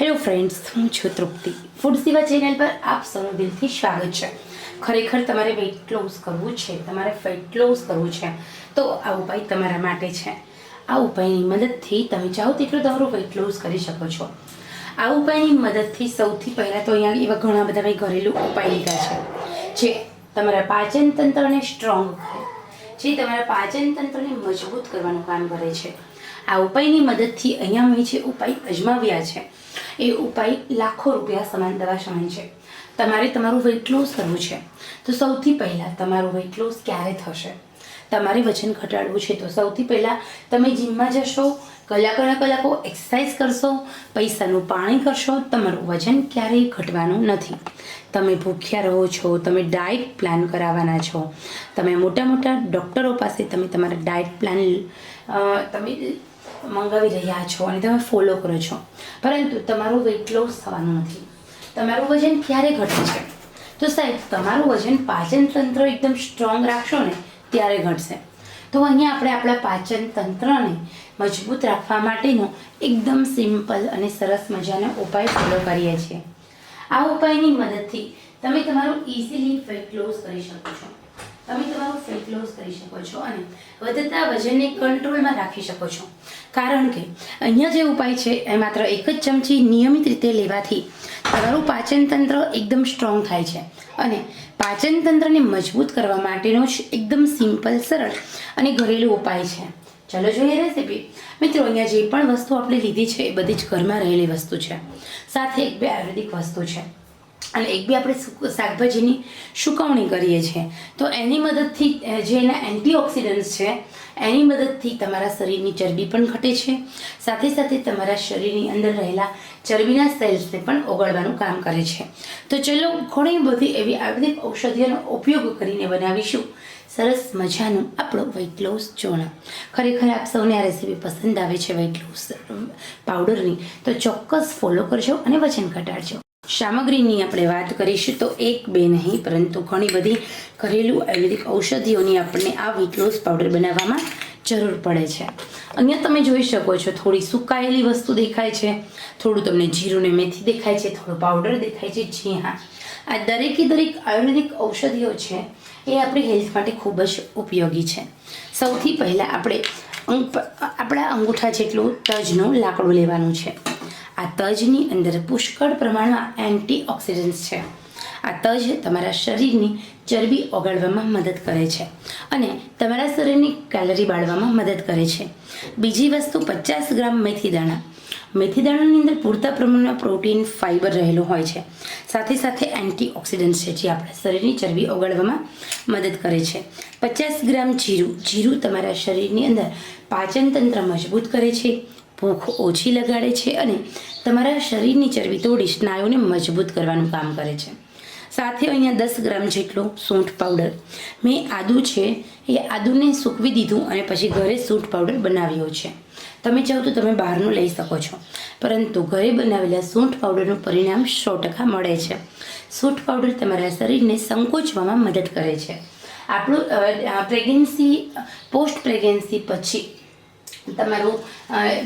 Hello friends, હું છું તૃપ્તિ. Food સેવા ચેનલ પર આપ સૌનું દિલથી સ્વાગત છે. ખરેખર તમારે વેઇટ લોસ કરવું છે, તમારે ફેટ લોસ કરવું છે, તો આ ઉપાય તમારા માટે છે. આ ઉપાયની મદદથી તમે ચાહો તેટલું તમારું વેઇટ લોસ કરી શકો છો. આ ઉપાયની મદદથી સૌથી પહેલાં તો અહીંયા એવા ઘણા બધા મેં ઘરેલું ઉપાય લીધા છે. જે તમારા પાચન તંત્રને સ્ટ્રોંગ જે તમારા પાચન તંત્રને મજબૂત કરવાનું કામ કરે છે. આ ઉપાયની મદદથી અહીંયા મેં જે ઉપાય અજમાવ્યા છે. એ ઉપાય લાખો રૂપિયા સમાન દવા સમાન છે. તમારે તમારું વેઇટ લોસ કરવું છે. તો સૌથી પહેલાં તમારું વેઇટ લોસ ક્યારે થશે? તમારે વજન ઘટાડવું છે. તો સૌથી પહેલાં તમે જીમમાં જશો કલાકોના કલાકો એક્સરસાઇઝ કરશો, પૈસાનું પાણી કરશો, તમારું વજન ક્યારેય ઘટવાનું નથી. તમે ભૂખ્યા રહો છો, તમે ડાયટ પ્લાન કરાવવાના છો, તમે મોટા મોટા ડૉક્ટરો પાસે તમે તમારા ડાયટ પ્લાન તમે મંગાવી રહ્યા છો અને તમે ફોલો કરો છો. પરંતુ તમારું વેઇટ લોસ થવાનું નથી. તમારું વજન ક્યારે ઘટે છે તો સાહેબ, તમારું વજન પાચન તંત્ર એકદમ સ્ટ્રોંગ રાખશો ને, ત્યારે ઘટશે. તો અહીંયા આપણે આપણા પાચન તંત્રને મજબૂત રાખવા માટેનો એકદમ સિમ્પલ અને સરસ મજાનો ઉપાય ફોલો કરીએ છીએ. આ ઉપાયની મદદથી તમે તમારું ઇઝીલી વેટ લોસ કરી શકો છો. તમે તમારું ફેટ લોસ કરી શકો છો અને વધતા વજનને કંટ્રોલમાં રાખી શકો છો. કારણ કે અહીંયા જે ઉપાય છે, એ માત્ર એક જ ચમચી નિયમિત રીતે લેવાથી તમારું પાચન તંત્ર એકદમ સ્ટ્રોંગ થાય છે અને પાચનતંત્રને મજબૂત કરવા માટેનો જ એકદમ સિમ્પલ, સરળ અને ઘરેલું ઉપાય છે. ચાલો જોઈએ રેસીપી મિત્રો, અહીંયા જે પણ વસ્તુ આપણે લીધી છે, એ બધી જ ઘરમાં રહેલી વસ્તુ છે. સાથે એક બે આયુર્વેદિક વસ્તુ છે. અને એક બી આપણે શાકભાજીની સુકવણી કરીએ છીએ. તો એની મદદથી જે એના એન્ટીઓક્સિડન્ટ્સ છે, એની મદદથી તમારા શરીરની ચરબી પણ ઘટે છે. સાથે સાથે તમારા શરીરની અંદર રહેલા ચરબીના સેલ્સને પણ ઓગળવાનું કામ કરે છે. તો ચલો, ઘણી બધી એવી આયુર્વેદિક ઔષધિઓનો ઉપયોગ કરીને બનાવીશું. સરસ મજાનું આપણું વેઇટ લોસ ચૂર્ણ ખરેખર આપ સૌને આ રેસીપી પસંદ આવે છે વેઇટ લોસ પાવડરની તો ચોક્કસ ફોલો કરજો અને વજન ઘટાડજો. સામગ્રીની આપણે વાત કરીશું તો એક બે નહીં, પરંતુ ઘણી બધી ઘરેલું આયુર્વેદિક ઔષધિઓની આપણને આ વિટલોસ પાવડર બનાવવામાં જરૂર પડે છે. અહીંયા તમે જોઈ શકો છો, થોડી સુકાયેલી વસ્તુ દેખાય છે, થોડું તમને જીરું ને મેથી દેખાય છે, થોડો પાવડર દેખાય છે, જી હા. આ દરેકે દરેક આયુર્વેદિક ઔષધિઓ છે, એ આપણી હેલ્થ માટે ખૂબ જ ઉપયોગી છે. સૌથી પહેલાં આપણે આપણા અંગૂઠા જેટલું તજનું લાકડું લેવાનું છે. આ તજની અંદર પુષ્કળ પ્રમાણમાં એન્ટીઓક્સિડન્ટ્સ છે. આ તજ તમારા શરીરની ચરબી ઓગાળવામાં મદદ કરે છે અને તમારા શરીરની કેલરી બાળવામાં મદદ કરે છે. બીજી વસ્તુ પચાસ ગ્રામ મેથી દાણા. મેથી દાણાની અંદર પૂરતા પ્રમાણમાં પ્રોટીન ફાઇબર રહેલું હોય છે. સાથે સાથે એન્ટીઓક્સિડન્ટ છે જે આપણા શરીરની ચરબી ઓગાળવામાં મદદ કરે છે. પચાસ ગ્રામ જીરું. જીરું તમારા શરીરની અંદર પાચન તંત્ર મજબૂત કરે છે. ભૂખ ઓછી લગાડે છે અને તમારા શરીરની ચરબી તોડી સ્નાયુને મજબૂત કરવાનું કામ કરે છે. સાથે અહીંયા દસ ગ્રામ જેટલો સૂંઠ પાવડર. મેં આદુ છે એ આદુને સૂકવી દીધું અને પછી ઘરે સૂંઠ પાવડર બનાવ્યો છે. તમે ચાહો તો તમે બહારનું લઈ શકો છો. પરંતુ ઘરે બનાવેલા સૂંઠ પાવડરનું પરિણામ સો ટકા મળે છે. સૂંઠ પાવડર તમારા શરીરને સંકોચવામાં મદદ કરે છે. આપણું પ્રેગ્નન્સી, પોસ્ટ પ્રેગ્નન્સી પછી તમારું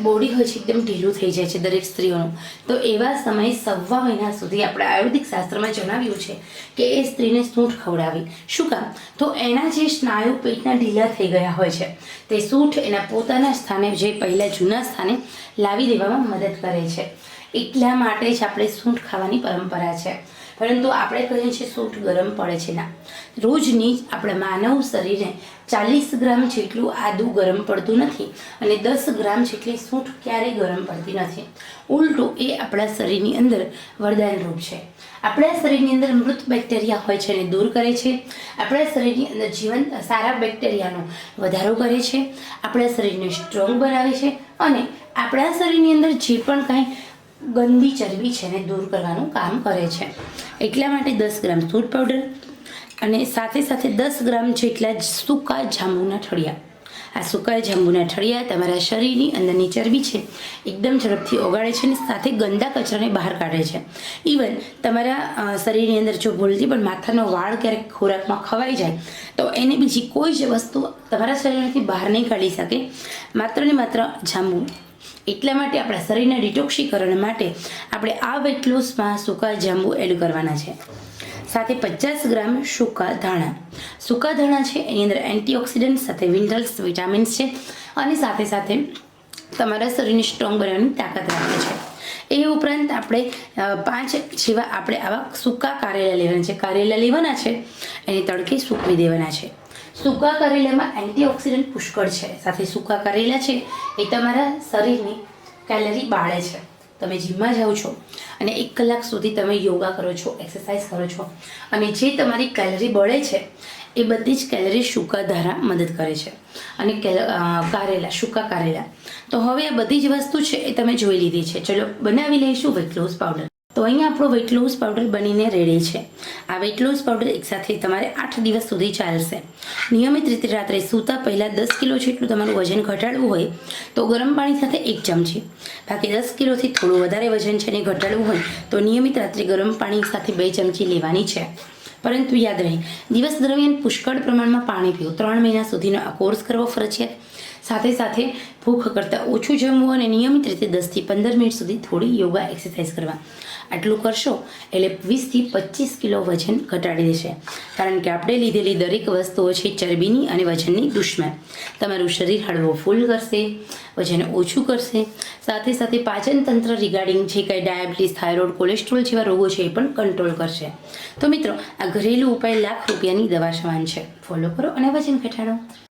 બોડી હોય છે એકદમ ઢીલું થઈ જાય છે દરેક સ્ત્રીઓનું. તો એવા સમયે સવા મહિના સુધી આપણે આયુર્વેદિક શાસ્ત્રમાં જણાવ્યું છે કે એ સ્ત્રીને સૂંઠ ખવડાવી. શું કામ? તો એના જે સ્નાયુ પેટના ઢીલા થઈ ગયા હોય છે, તે સૂંઠ એના પોતાના સ્થાને, જે પહેલાં જૂના સ્થાને લાવી દેવામાં મદદ કરે છે. એટલા માટે જ આપણે સૂંઠ ખાવાની પરંપરા છે. પરંતુ આપણે કહીએ છીએ સૂટ ગરમ પડે છે ના. રોજની આપણા માનવ શરીરને ચાલીસ ગ્રામ જેટલું આદું ગરમ પડતું નથી અને દસ ગ્રામ જેટલી સૂંઠ ક્યારેય ગરમ પડતી નથી. ઉલટું એ આપણા શરીરની અંદર વરદાનરૂપ છે. આપણા શરીરની અંદર મૃત બેક્ટેરિયા હોય છે એને દૂર કરે છે. આપણા શરીરની અંદર જીવન સારા બેક્ટેરિયાનો વધારો કરે છે. આપણા શરીરને સ્ટ્રોંગ બનાવે છે અને આપણા શરીરની અંદર જે પણ કાંઈ ગંદી ચરબી છે એને દૂર કરવાનું કામ કરે છે. એટલા માટે દસ ગ્રામ સૂટ પાવડર અને સાથે સાથે દસ ગ્રામ જેટલા સૂકા જાંબુના ઠળિયા. આ સૂકા જાંબુના ઠળિયા તમારા શરીરની અંદરની ચરબી છે, એકદમ ઝડપથી ઓગાળે છે અને સાથે ગંદા કચરાને બહાર કાઢે છે. ઇવન તમારા શરીરની અંદર જો ભૂલથી પણ માથાનો વાળ ક્યારેક ખોરાકમાં ખવાઈ જાય, તો એને બીજી કોઈ જ વસ્તુ તમારા શરીરમાંથી બહાર નહીં કાઢી શકે. માત્ર ને માત્ર જાંબુ. એટલા માટે આપણા શરીરના ડિટોક્સીકરણ માટે આપણે આ વેટ લોસમાં સૂકા જાંબુ એડ કરવાના છે. સાથે પચાસ ગ્રામ સૂકા ધાણા. સૂકા ધાણા છે, એની અંદર એન્ટીઓક્સિડન્ટ સાથે મિનરલ્સ વિટામિન્સ છે અને સાથે સાથે તમારા શરીરને સ્ટ્રોંગ બનાવવાની તાકાત રાખે છે. એ ઉપરાંત આપણે પાંચ જેવા આપણે આવા સૂકા કારેલા લેવાના છે. કારેલા લેવાના છે, એને તડકે સૂકવી દેવાના છે. સૂકા કરેલામાં એન્ટીઓક્સિડન્ટ પુષ્કળ છે. સાથે સૂકા કરેલા છે એ તમારા શરીરની કેલરી બાળે છે. તમે જીમમાં જાઓ છો અને એક કલાક સુધી તમે યોગા કરો છો, એક્સરસાઇઝ કરો છો અને જે તમારી કેલરી બળે છે એ બધી જ કેલરી સૂકા ધારા મદદ કરે છે. અને કારેલા, સૂકા કારેલા. તો હવે આ બધી જ વસ્તુ છે એ તમે જોઈ લીધી છે. ચલો બનાવી લઈશું વેટ લોસ પાવડર તો અહીંયા આપણો વેટ લોસ પાવડર બનીને રેડી છે. આ વેટ લોસ પાવડર એકસાથે તમારે આઠ દિવસ સુધી ચાલશે. નિયમિત રીતે રાત્રે સૂતા પહેલાં દસ કિલો જેટલું તમારું વજન ઘટાડવું હોય તો ગરમ પાણી સાથે એક ચમચી. બાકી દસ કિલોથી થોડું વધારે વજન છે એને ઘટાડવું હોય તો નિયમિત રાત્રે ગરમ પાણી સાથે બે ચમચી લેવાની છે. પરંતુ યાદ રહે, દિવસ દરમિયાન પુષ્કળ પ્રમાણમાં પાણી પીવું ત્રણ મહિના સુધીનો આ કોર્સ કરવો ફરજિયાત. સાથે સાથે ભૂખ કરતાં ઓછું જમવું અને નિયમિત રીતે દસથી પંદર મિનિટ સુધી થોડી યોગા એક્સરસાઇઝ કરવા. આટલું કરશો એટલે વીસથી પચીસ કિલો વજન ઘટાડી દેશે. કારણ કે આપણે લીધેલી દરેક વસ્તુઓ છે ચરબીની અને વજનની દુશ્મન. તમારું શરીર હળવો ફૂલ કરશે, વજન ઓછું કરશે. સાથે સાથે પાચન તંત્ર રિગાર્ડિંગ જે કંઈ ડાયાબિટીસ થાઇરોઇડ કોલેસ્ટ્રોલ જેવા રોગો છે એ પણ કંટ્રોલ કરશે. તો મિત્રો, આ ઘરેલું ઉપાય લાખ રૂપિયાની દવા સમાન છે. ફોલો કરો અને વજન ઘટાડો.